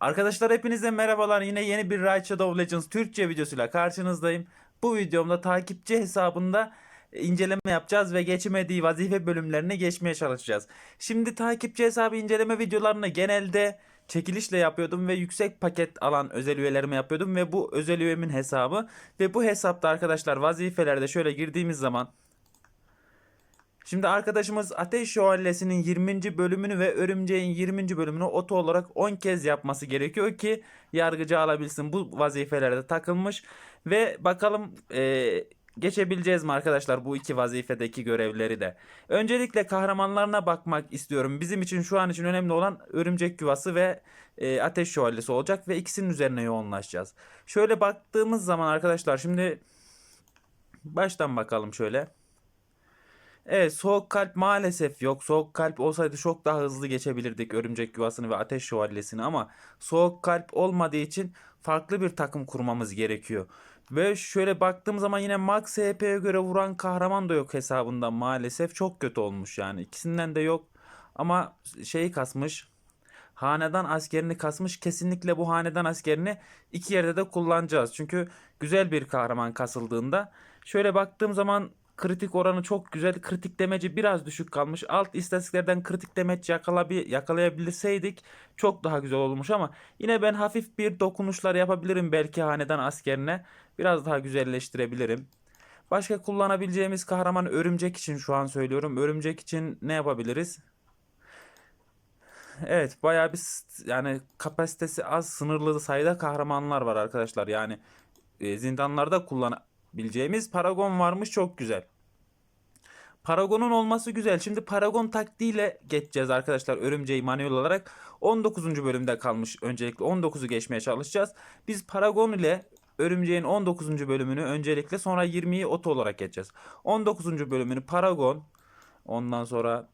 Arkadaşlar hepinize merhabalar. Yine yeni bir Raid Shadow Legends Türkçe videosuyla karşınızdayım. Bu videomda takipçi hesabında e, inceleme yapacağız ve geçemediği vazife bölümlerine geçmeye çalışacağız. Şimdi takipçi hesabı inceleme videolarını genelde çekilişle yapıyordum ve yüksek paket alan özel üyelerime yapıyordum ve bu özel üyemin hesabı ve bu hesapta arkadaşlar vazifelerde şöyle girdiğimiz zaman Şimdi arkadaşımız Ateş Şövalyesi'nin 20. bölümünü ve Örümceğin 20. bölümünü oto olarak 10 kez yapması gerekiyor ki yargıcı alabilsin. Bu vazifelerde takılmış ve bakalım e, geçebileceğiz mi arkadaşlar bu iki vazifedeki görevleri de. Öncelikle kahramanlarına bakmak istiyorum. Bizim için şu an için önemli olan Örümcek Yuvası ve e, Ateş Şövalyesi olacak ve ikisinin üzerine yoğunlaşacağız. Şöyle baktığımız zaman arkadaşlar şimdi baştan bakalım şöyle. Evet soğuk kalp maalesef yok. Soğuk kalp olsaydı çok daha hızlı geçebilirdik örümcek yuvasını ve ateş şövalyesini ama soğuk kalp olmadığı için farklı bir takım kurmamız gerekiyor. Ve şöyle baktığım zaman yine max HP'ye göre vuran kahraman da yok hesabında maalesef. Çok kötü olmuş yani. İkisinden de yok. Ama şeyi kasmış. Hanedan askerini kasmış. Kesinlikle bu hanedan askerini iki yerde de kullanacağız. Çünkü güzel bir kahraman kasıldığında. Şöyle baktığım zaman kritik oranı çok güzel. Kritik demeci biraz düşük kalmış. Alt istatistiklerden kritik yakalabi, yakalayabilirseydik çok daha güzel olmuş ama yine ben hafif bir dokunuşlar yapabilirim belki hanedan askerine. Biraz daha güzelleştirebilirim. Başka kullanabileceğimiz kahraman örümcek için şu an söylüyorum. Örümcek için ne yapabiliriz? Evet bayağı bir yani kapasitesi az sınırlı sayıda kahramanlar var arkadaşlar. Yani e, zindanlarda kullanabileceğimiz Paragon varmış çok güzel. Paragon'un olması güzel. Şimdi Paragon taktiğiyle geçeceğiz arkadaşlar örümceği manuel olarak. 19. bölümde kalmış öncelikle 19'u geçmeye çalışacağız. Biz Paragon ile örümceğin 19. bölümünü öncelikle sonra 20'yi oto olarak geçeceğiz. 19. bölümünü Paragon ondan sonra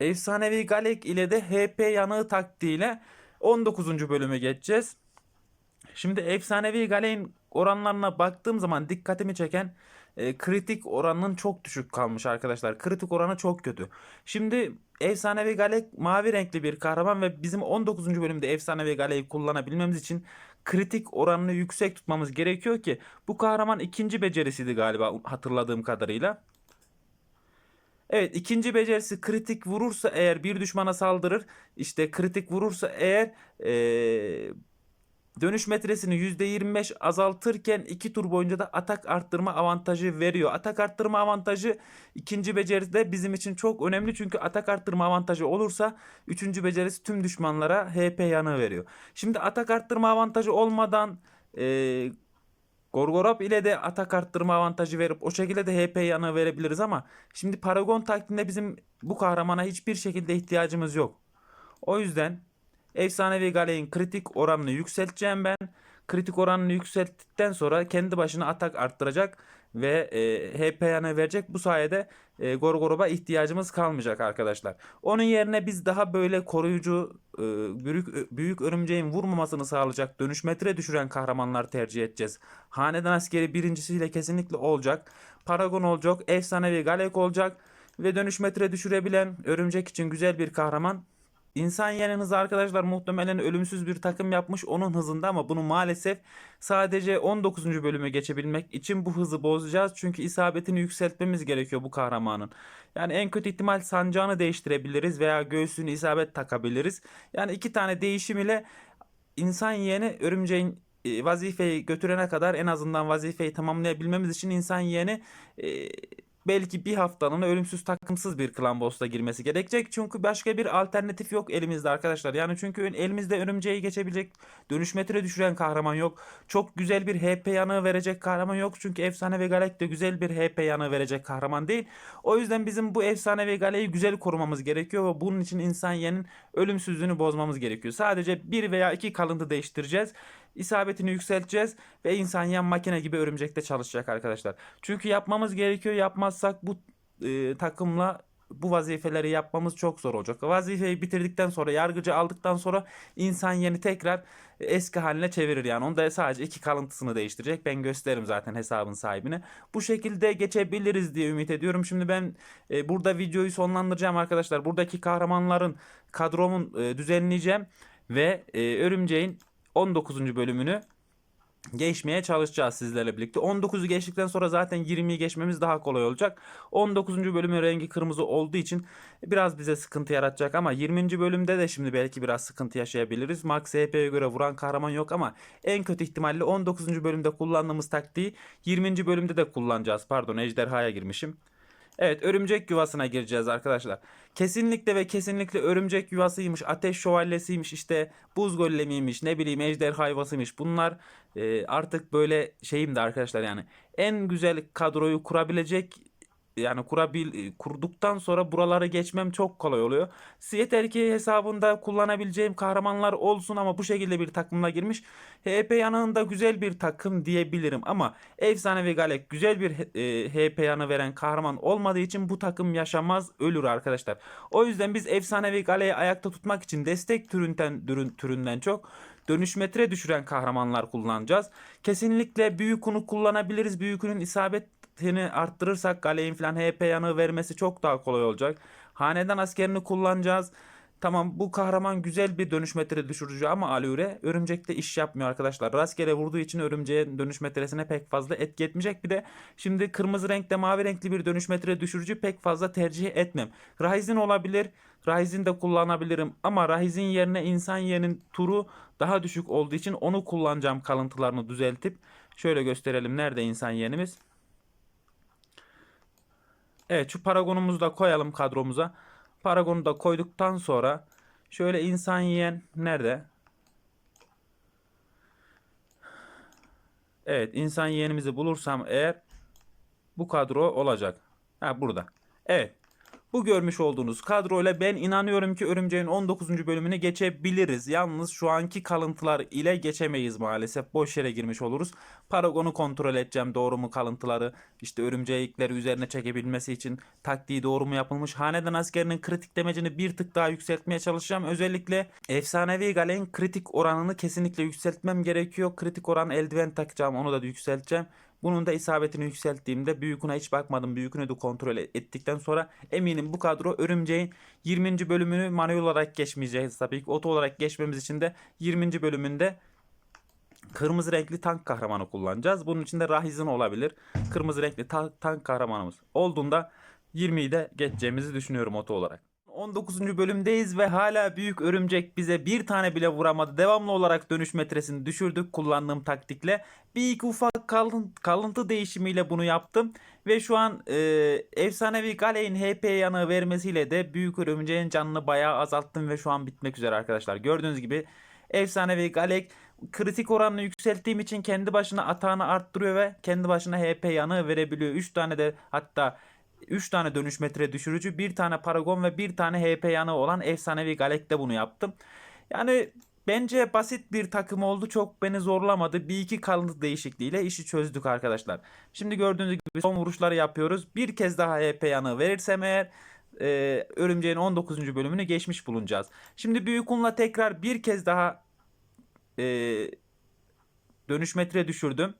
Efsanevi Galek ile de HP yanığı taktiğiyle 19. bölüme geçeceğiz. Şimdi Efsanevi Galek'in oranlarına baktığım zaman dikkatimi çeken e, kritik oranının çok düşük kalmış arkadaşlar. Kritik oranı çok kötü. Şimdi Efsanevi Galek mavi renkli bir kahraman ve bizim 19. bölümde Efsanevi Galek'i kullanabilmemiz için kritik oranını yüksek tutmamız gerekiyor ki bu kahraman ikinci becerisiydi galiba hatırladığım kadarıyla. Evet ikinci becerisi kritik vurursa eğer bir düşmana saldırır. İşte kritik vurursa eğer eee, dönüş metresini %25 azaltırken 2 tur boyunca da atak arttırma avantajı veriyor. Atak arttırma avantajı ikinci becerisi de bizim için çok önemli. Çünkü atak arttırma avantajı olursa üçüncü becerisi tüm düşmanlara HP yanığı veriyor. Şimdi atak arttırma avantajı olmadan eee Gorgorop ile de atak arttırma avantajı verip o şekilde de HP yanığı verebiliriz ama şimdi Paragon taktiğinde bizim bu kahramana hiçbir şekilde ihtiyacımız yok. O yüzden Efsanevi Galey'in kritik oranını yükselteceğim ben. Kritik oranını yükselttikten sonra kendi başına atak arttıracak ve e, HP yanığı verecek. Bu sayede e, Gorgorob'a ihtiyacımız kalmayacak arkadaşlar. Onun yerine biz daha böyle koruyucu e, büyük büyük örümceğin vurmamasını sağlayacak dönüş metre düşüren kahramanlar tercih edeceğiz. Hanedan askeri birincisiyle kesinlikle olacak. Paragon olacak, efsanevi Galek olacak ve dönüş metre düşürebilen örümcek için güzel bir kahraman. İnsan hızı arkadaşlar muhtemelen ölümsüz bir takım yapmış onun hızında ama bunu maalesef sadece 19. bölüme geçebilmek için bu hızı bozacağız. Çünkü isabetini yükseltmemiz gerekiyor bu kahramanın. Yani en kötü ihtimal sancağını değiştirebiliriz veya göğsünü isabet takabiliriz. Yani iki tane değişim ile insan yeğeni örümceğin e, vazifeyi götürene kadar en azından vazifeyi tamamlayabilmemiz için insan yeğeni e, belki bir haftalığına ölümsüz takımsız bir klan boss'ta girmesi gerekecek. Çünkü başka bir alternatif yok elimizde arkadaşlar. Yani çünkü elimizde örümceği geçebilecek dönüş metre düşüren kahraman yok. Çok güzel bir HP yanığı verecek kahraman yok. Çünkü efsane ve galek de güzel bir HP yanığı verecek kahraman değil. O yüzden bizim bu efsane ve galeyi güzel korumamız gerekiyor ve bunun için insan yenin ölümsüzlüğünü bozmamız gerekiyor. Sadece bir veya iki kalıntı değiştireceğiz. İsabetini yükselteceğiz ve insan yan makine gibi örümcekte çalışacak arkadaşlar. Çünkü yapmamız gerekiyor. Yapmazsak bu e, takımla bu vazifeleri yapmamız çok zor olacak. Vazifeyi bitirdikten sonra yargıcı aldıktan sonra insan yeni tekrar eski haline çevirir yani. Onda sadece iki kalıntısını değiştirecek. Ben gösteririm zaten hesabın sahibine. Bu şekilde geçebiliriz diye ümit ediyorum. Şimdi ben e, burada videoyu sonlandıracağım arkadaşlar. Buradaki kahramanların kadromun e, düzenleyeceğim ve e, Örümceğin 19. bölümünü geçmeye çalışacağız sizlerle birlikte. 19'u geçtikten sonra zaten 20'yi geçmemiz daha kolay olacak. 19. bölümün rengi kırmızı olduğu için biraz bize sıkıntı yaratacak ama 20. bölümde de şimdi belki biraz sıkıntı yaşayabiliriz. Max HP'ye göre vuran kahraman yok ama en kötü ihtimalle 19. bölümde kullandığımız taktiği 20. bölümde de kullanacağız. Pardon ejderhaya girmişim. Evet örümcek yuvasına gireceğiz arkadaşlar. Kesinlikle ve kesinlikle örümcek yuvasıymış, ateş şövalyesiymiş, işte buz golemiymiş, ne bileyim ejderha yuvasıymış. Bunlar e, artık böyle şeyim de arkadaşlar yani en güzel kadroyu kurabilecek yani kurabil kurduktan sonra buraları geçmem çok kolay oluyor. Yeter ki hesabında kullanabileceğim kahramanlar olsun ama bu şekilde bir takımla girmiş. HP yanında güzel bir takım diyebilirim ama Efsanevi Galek güzel bir e, HP yanı veren kahraman olmadığı için bu takım yaşamaz ölür arkadaşlar. O yüzden biz Efsanevi Galek'i ayakta tutmak için destek türünden, türün, türünden çok dönüşmetre düşüren kahramanlar kullanacağız. Kesinlikle büyükünü kullanabiliriz. Büyükünün isabetini arttırırsak Galey'in falan HP yanığı vermesi çok daha kolay olacak. Hanedan askerini kullanacağız. Tamam bu kahraman güzel bir dönüş metre düşürücü ama Alure örümcekte iş yapmıyor arkadaşlar. Rastgele vurduğu için örümceğin dönüş metresine pek fazla etki etmeyecek. Bir de şimdi kırmızı renkte mavi renkli bir dönüş metre düşürücü pek fazla tercih etmem. Ryzen olabilir. Ryzen de kullanabilirim ama Ryzen yerine insan yerinin turu daha düşük olduğu için onu kullanacağım kalıntılarını düzeltip. Şöyle gösterelim nerede insan yenimiz. Evet şu paragonumuzu da koyalım kadromuza. Paragonu da koyduktan sonra şöyle insan yiyen nerede? Evet insan yeğenimizi bulursam eğer bu kadro olacak. Ha burada. Evet. Bu görmüş olduğunuz kadroyla ben inanıyorum ki Örümceğin 19. bölümünü geçebiliriz. Yalnız şu anki kalıntılar ile geçemeyiz maalesef. Boş yere girmiş oluruz. Paragon'u kontrol edeceğim doğru mu kalıntıları. İşte örümcekleri üzerine çekebilmesi için taktiği doğru mu yapılmış. Hanedan askerinin kritik demecini bir tık daha yükseltmeye çalışacağım. Özellikle efsanevi galen kritik oranını kesinlikle yükseltmem gerekiyor. Kritik oran eldiven takacağım onu da yükselteceğim. Bunun da isabetini yükselttiğimde büyüküne hiç bakmadım. Büyükünü de kontrol ettikten sonra eminim bu kadro örümceğin 20. bölümünü manuel olarak geçmeyeceğiz tabii ki. Oto olarak geçmemiz için de 20. bölümünde kırmızı renkli tank kahramanı kullanacağız. Bunun için de Rahizin olabilir. Kırmızı renkli ta- tank kahramanımız olduğunda 20'yi de geçeceğimizi düşünüyorum oto olarak. 19. bölümdeyiz ve hala büyük örümcek bize bir tane bile vuramadı. Devamlı olarak dönüş metresini düşürdük kullandığım taktikle. Bir iki ufak kalın, kalıntı değişimiyle bunu yaptım. Ve şu an e, efsanevi Gale'in HP yanığı vermesiyle de büyük örümceğin canını bayağı azalttım ve şu an bitmek üzere arkadaşlar. Gördüğünüz gibi efsanevi Galek kritik oranını yükselttiğim için kendi başına atağını arttırıyor ve kendi başına HP yanığı verebiliyor. 3 tane de hatta 3 tane dönüş metre düşürücü, bir tane paragon ve bir tane HP yanı olan efsanevi Galek'te bunu yaptım. Yani bence basit bir takım oldu. Çok beni zorlamadı. Bir iki kalıntı değişikliğiyle işi çözdük arkadaşlar. Şimdi gördüğünüz gibi son vuruşları yapıyoruz. Bir kez daha HP yanı verirsem eğer e, Örümceğin 19. bölümünü geçmiş bulunacağız. Şimdi Büyük Un'la tekrar bir kez daha e, dönüş metre düşürdüm.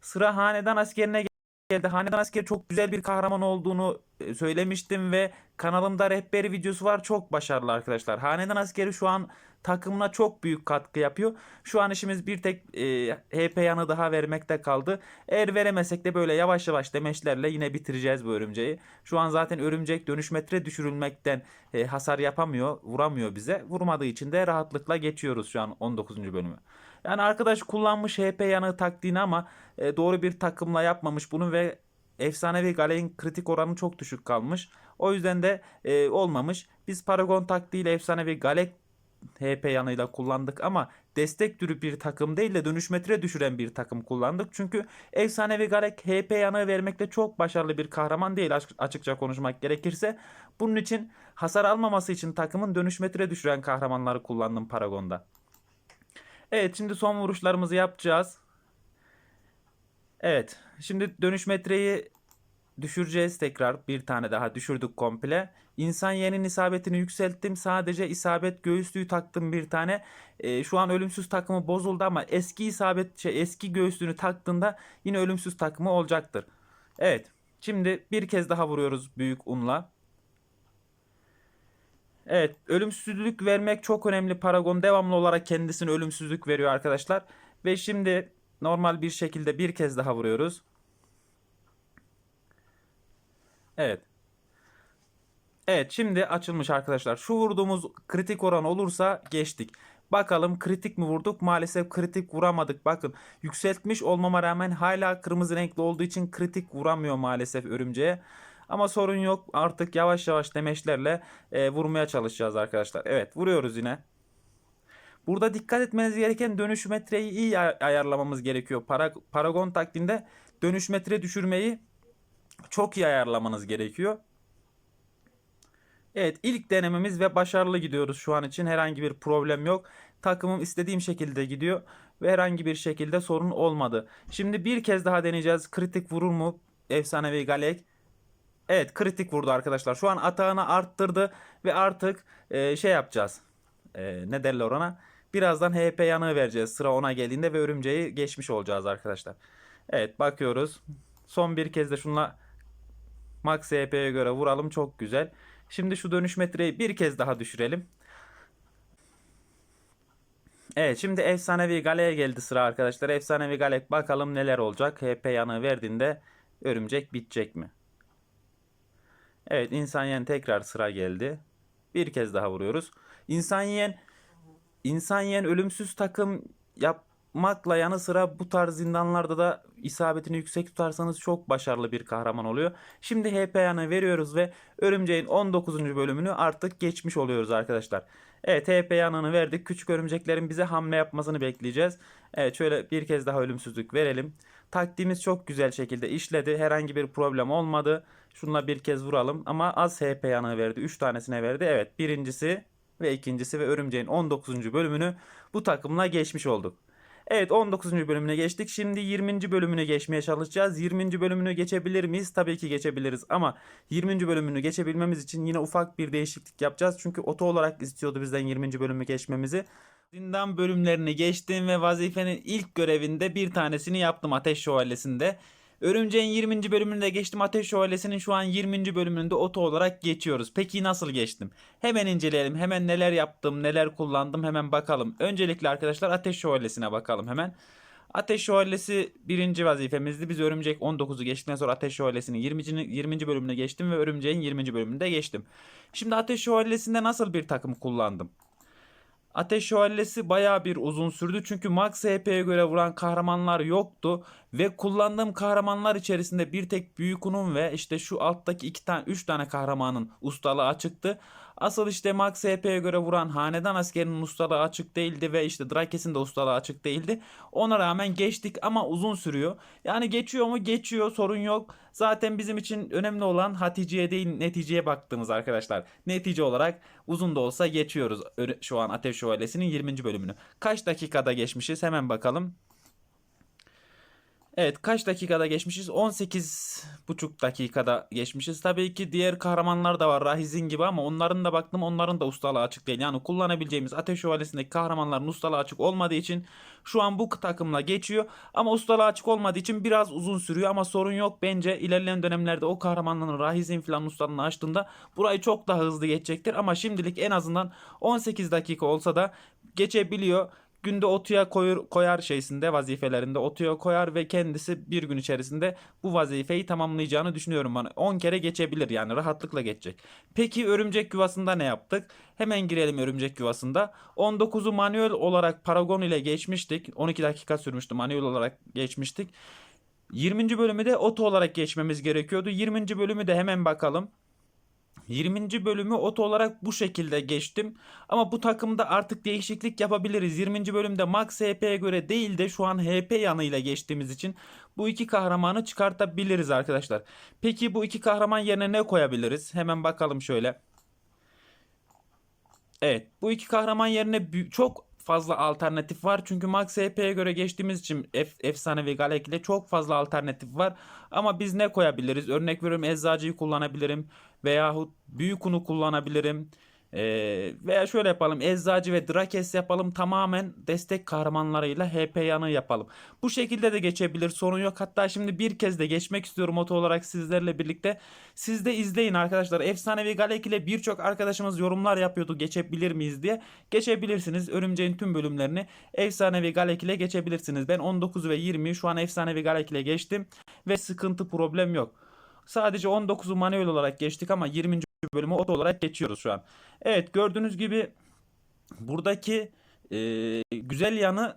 Sıra hanedan askerine geldi. Hanedan askeri çok güzel bir kahraman olduğunu e, söylemiştim ve kanalımda rehberi videosu var. Çok başarılı arkadaşlar. Hanedan askeri şu an takımına çok büyük katkı yapıyor. Şu an işimiz bir tek e, HP yanı daha vermekte kaldı. Eğer veremesek de böyle yavaş yavaş demeçlerle yine bitireceğiz bu örümceği. Şu an zaten örümcek dönüş metre düşürülmekten e, hasar yapamıyor, vuramıyor bize. Vurmadığı için de rahatlıkla geçiyoruz şu an 19. bölümü. Yani arkadaş kullanmış HP yanığı taktiğini ama e, doğru bir takımla yapmamış bunu ve efsanevi Gale'in kritik oranı çok düşük kalmış. O yüzden de e, olmamış. Biz Paragon taktiğiyle efsanevi Gale HP yanıyla kullandık ama destek türü bir takım değil de dönüşmetre düşüren bir takım kullandık. Çünkü efsanevi Galek HP yanığı vermekte çok başarılı bir kahraman değil açıkça konuşmak gerekirse. Bunun için hasar almaması için takımın dönüşmetre düşüren kahramanları kullandım Paragon'da. Evet şimdi son vuruşlarımızı yapacağız. Evet şimdi dönüş metreyi düşüreceğiz tekrar bir tane daha düşürdük komple. İnsan yeğenin isabetini yükselttim. Sadece isabet göğüslüğü taktım bir tane. Ee, şu an ölümsüz takımı bozuldu ama eski isabet şey eski göğüslüğünü taktığında yine ölümsüz takımı olacaktır. Evet. Şimdi bir kez daha vuruyoruz büyük unla. Evet, ölümsüzlük vermek çok önemli. Paragon devamlı olarak kendisine ölümsüzlük veriyor arkadaşlar. Ve şimdi normal bir şekilde bir kez daha vuruyoruz. Evet. Evet, şimdi açılmış arkadaşlar. Şu vurduğumuz kritik oran olursa geçtik. Bakalım kritik mi vurduk? Maalesef kritik vuramadık. Bakın yükseltmiş olmama rağmen hala kırmızı renkli olduğu için kritik vuramıyor maalesef örümceğe. Ama sorun yok. Artık yavaş yavaş demeçlerle e, vurmaya çalışacağız arkadaşlar. Evet vuruyoruz yine. Burada dikkat etmeniz gereken dönüş metreyi iyi ay- ayarlamamız gerekiyor. Para, Paragon taktiğinde dönüş metre düşürmeyi çok iyi ayarlamanız gerekiyor. Evet ilk denememiz ve başarılı gidiyoruz şu an için herhangi bir problem yok. Takımım istediğim şekilde gidiyor ve herhangi bir şekilde sorun olmadı. Şimdi bir kez daha deneyeceğiz. Kritik vurur mu? Efsanevi Galek. Evet kritik vurdu arkadaşlar. Şu an atağını arttırdı ve artık e, şey yapacağız. E, ne derler ona? Birazdan HP yanığı vereceğiz sıra ona geldiğinde ve örümceği geçmiş olacağız arkadaşlar. Evet bakıyoruz. Son bir kez de şunla Max HP'ye göre vuralım. Çok güzel. Şimdi şu dönüş metreyi bir kez daha düşürelim. Evet şimdi efsanevi galeye geldi sıra arkadaşlar. Efsanevi galek bakalım neler olacak. HP yanığı verdiğinde örümcek bitecek mi? Evet insan yiyen tekrar sıra geldi. Bir kez daha vuruyoruz. İnsan yiyen insan yiyen ölümsüz takım yapmakla yanı sıra bu tarz zindanlarda da isabetini yüksek tutarsanız çok başarılı bir kahraman oluyor. Şimdi HP yanı veriyoruz ve örümceğin 19. bölümünü artık geçmiş oluyoruz arkadaşlar. Evet HP yanını verdik. Küçük örümceklerin bize hamle yapmasını bekleyeceğiz. Evet şöyle bir kez daha ölümsüzlük verelim. Taktiğimiz çok güzel şekilde işledi. Herhangi bir problem olmadı. Şunla bir kez vuralım ama az HP yanığı verdi. 3 tanesine verdi. Evet birincisi ve ikincisi ve örümceğin 19. bölümünü bu takımla geçmiş olduk. Evet 19. bölümüne geçtik. Şimdi 20. bölümüne geçmeye çalışacağız. 20. bölümünü geçebilir miyiz? Tabii ki geçebiliriz ama 20. bölümünü geçebilmemiz için yine ufak bir değişiklik yapacağız. Çünkü oto olarak istiyordu bizden 20. bölümü geçmemizi. Zindan bölümlerini geçtim ve vazifenin ilk görevinde bir tanesini yaptım Ateş Şövalyesi'nde. Örümceğin 20. bölümünü de geçtim. Ateş Şövalyesi'nin şu an 20. bölümünde oto olarak geçiyoruz. Peki nasıl geçtim? Hemen inceleyelim. Hemen neler yaptım, neler kullandım hemen bakalım. Öncelikle arkadaşlar Ateş Şövalyesi'ne bakalım hemen. Ateş Şövalyesi birinci vazifemizdi. Biz Örümcek 19'u geçtikten sonra Ateş Şövalyesi'nin 20. 20. bölümüne geçtim ve Örümcek'in 20. bölümünde geçtim. Şimdi Ateş Şövalyesi'nde nasıl bir takım kullandım? Ateş Şövalyesi bayağı bir uzun sürdü çünkü Max HP'ye göre vuran kahramanlar yoktu ve kullandığım kahramanlar içerisinde bir tek Büyükun'un ve işte şu alttaki iki tane üç tane kahramanın ustalığı açıktı. Asıl işte Max HP'ye göre vuran hanedan askerinin ustalığı açık değildi ve işte Drakes'in de ustalığı açık değildi. Ona rağmen geçtik ama uzun sürüyor. Yani geçiyor mu? Geçiyor sorun yok. Zaten bizim için önemli olan Hatice'ye değil neticeye baktığımız arkadaşlar. Netice olarak uzun da olsa geçiyoruz şu an Ateş Şövalyesi'nin 20. bölümünü. Kaç dakikada geçmişiz hemen bakalım. Evet kaç dakikada geçmişiz? 18 buçuk dakikada geçmişiz. Tabii ki diğer kahramanlar da var Rahiz'in gibi ama onların da baktım onların da ustalığı açık değil. Yani kullanabileceğimiz Ateş Şövalyesi'ndeki kahramanların ustalığı açık olmadığı için şu an bu takımla geçiyor. Ama ustalığı açık olmadığı için biraz uzun sürüyor ama sorun yok. Bence ilerleyen dönemlerde o kahramanların Rahiz'in falan ustalığını açtığında burayı çok daha hızlı geçecektir. Ama şimdilik en azından 18 dakika olsa da geçebiliyor günde otuya koyur, koyar şeysinde vazifelerinde otuya koyar ve kendisi bir gün içerisinde bu vazifeyi tamamlayacağını düşünüyorum bana. 10 kere geçebilir yani rahatlıkla geçecek. Peki örümcek yuvasında ne yaptık? Hemen girelim örümcek yuvasında. 19'u manuel olarak Paragon ile geçmiştik. 12 dakika sürmüştü manuel olarak geçmiştik. 20. bölümü de oto olarak geçmemiz gerekiyordu. 20. bölümü de hemen bakalım. 20. bölümü oto olarak bu şekilde geçtim. Ama bu takımda artık değişiklik yapabiliriz. 20. bölümde Max HP'ye göre değil de şu an HP yanıyla geçtiğimiz için bu iki kahramanı çıkartabiliriz arkadaşlar. Peki bu iki kahraman yerine ne koyabiliriz? Hemen bakalım şöyle. Evet bu iki kahraman yerine çok fazla alternatif var. Çünkü Max HP'ye göre geçtiğimiz için F, efsanevi Galek ile çok fazla alternatif var. Ama biz ne koyabiliriz? Örnek veriyorum Eczacı'yı kullanabilirim. Veyahut Büyükun'u kullanabilirim. Ee, veya şöyle yapalım. Eczacı ve Drakes yapalım. Tamamen destek kahramanlarıyla HP yanı yapalım. Bu şekilde de geçebilir. Sorun yok. Hatta şimdi bir kez de geçmek istiyorum oto olarak sizlerle birlikte. Siz de izleyin arkadaşlar. Efsanevi Galek ile birçok arkadaşımız yorumlar yapıyordu. Geçebilir miyiz diye. Geçebilirsiniz. Örümceğin tüm bölümlerini Efsanevi Galek ile geçebilirsiniz. Ben 19 ve 20'yi şu an Efsanevi Galek ile geçtim. Ve sıkıntı problem yok. Sadece 19'u manuel olarak geçtik ama 20. bölümü oto olarak geçiyoruz şu an. Evet gördüğünüz gibi buradaki e, güzel yanı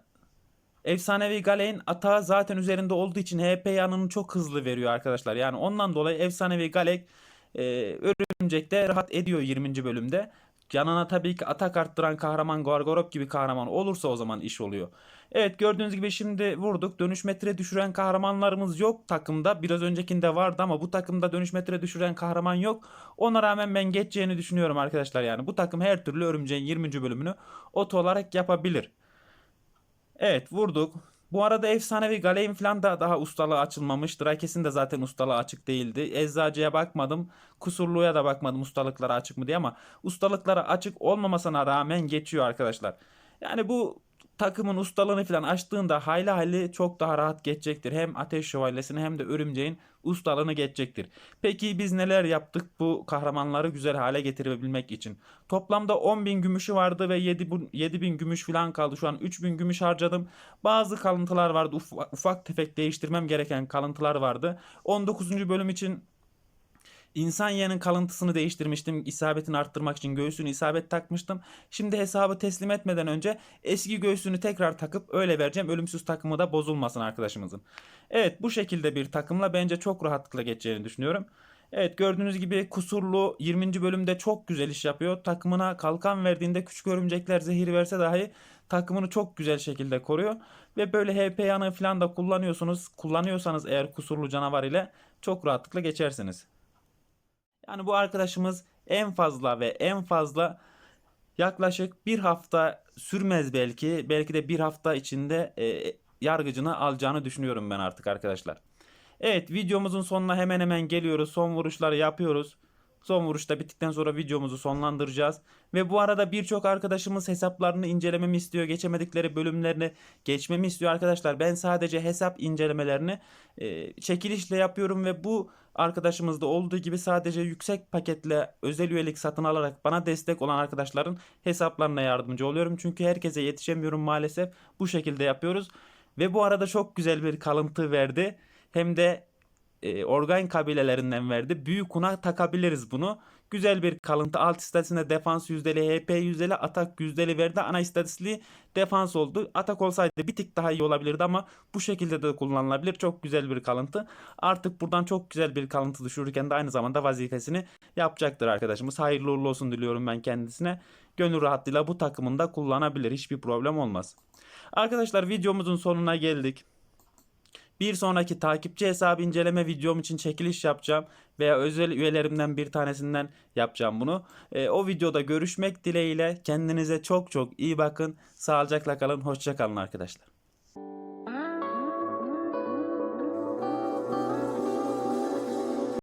Efsanevi Galek'in atağı zaten üzerinde olduğu için HP yanını çok hızlı veriyor arkadaşlar. Yani ondan dolayı Efsanevi Galek e, Örümcek'te rahat ediyor 20. bölümde. Yanına tabii ki atak arttıran kahraman Gorgorop gibi kahraman olursa o zaman iş oluyor. Evet gördüğünüz gibi şimdi vurduk. Dönüş metre düşüren kahramanlarımız yok takımda. Biraz öncekinde vardı ama bu takımda dönüş metre düşüren kahraman yok. Ona rağmen ben geçeceğini düşünüyorum arkadaşlar yani. Bu takım her türlü örümceğin 20. bölümünü oto olarak yapabilir. Evet vurduk. Bu arada efsanevi Galeyn falan da daha ustalığı açılmamış. Drakes'in de zaten ustalığı açık değildi. Eczacıya bakmadım. Kusurluya da bakmadım ustalıkları açık mı diye ama ustalıkları açık olmamasına rağmen geçiyor arkadaşlar. Yani bu takımın ustalığını falan açtığında hayli hayli çok daha rahat geçecektir. Hem Ateş Şövalyesi'ni hem de Örümceğin ustalığını geçecektir. Peki biz neler yaptık bu kahramanları güzel hale getirebilmek için? Toplamda 10.000 gümüşü vardı ve 7.000 gümüş falan kaldı. Şu an 3.000 gümüş harcadım. Bazı kalıntılar vardı. Ufak, ufak tefek değiştirmem gereken kalıntılar vardı. 19. bölüm için İnsan yeğenin kalıntısını değiştirmiştim. isabetini arttırmak için göğsünü isabet takmıştım. Şimdi hesabı teslim etmeden önce eski göğsünü tekrar takıp öyle vereceğim. Ölümsüz takımı da bozulmasın arkadaşımızın. Evet bu şekilde bir takımla bence çok rahatlıkla geçeceğini düşünüyorum. Evet gördüğünüz gibi kusurlu 20. bölümde çok güzel iş yapıyor. Takımına kalkan verdiğinde küçük örümcekler zehir verse dahi takımını çok güzel şekilde koruyor. Ve böyle HP yanı falan da kullanıyorsunuz. Kullanıyorsanız eğer kusurlu canavar ile çok rahatlıkla geçersiniz. Yani bu arkadaşımız en fazla ve en fazla yaklaşık bir hafta sürmez belki. Belki de bir hafta içinde e, yargıcını alacağını düşünüyorum ben artık arkadaşlar. Evet videomuzun sonuna hemen hemen geliyoruz. Son vuruşları yapıyoruz. Son vuruşta bittikten sonra videomuzu sonlandıracağız. Ve bu arada birçok arkadaşımız hesaplarını incelememi istiyor. Geçemedikleri bölümlerini geçmemi istiyor arkadaşlar. Ben sadece hesap incelemelerini e, çekilişle yapıyorum ve bu arkadaşımızda olduğu gibi sadece yüksek paketle özel üyelik satın alarak bana destek olan arkadaşların hesaplarına yardımcı oluyorum. Çünkü herkese yetişemiyorum maalesef. Bu şekilde yapıyoruz. Ve bu arada çok güzel bir kalıntı verdi. Hem de e, organ kabilelerinden verdi. Büyük kuna takabiliriz bunu. Güzel bir kalıntı. Alt istatistiğinde defans yüzdeli, HP yüzdeli, atak yüzdeli verdi. Ana istatistiği defans oldu. Atak olsaydı bir tık daha iyi olabilirdi ama bu şekilde de kullanılabilir. Çok güzel bir kalıntı. Artık buradan çok güzel bir kalıntı düşürürken de aynı zamanda vazifesini yapacaktır arkadaşımız. Hayırlı uğurlu olsun diliyorum ben kendisine. Gönül rahatlığıyla bu takımında kullanabilir. Hiçbir problem olmaz. Arkadaşlar videomuzun sonuna geldik. Bir sonraki takipçi hesabı inceleme videom için çekiliş yapacağım veya özel üyelerimden bir tanesinden yapacağım bunu. E, o videoda görüşmek dileğiyle kendinize çok çok iyi bakın. Sağlıcakla kalın. Hoşça kalın arkadaşlar.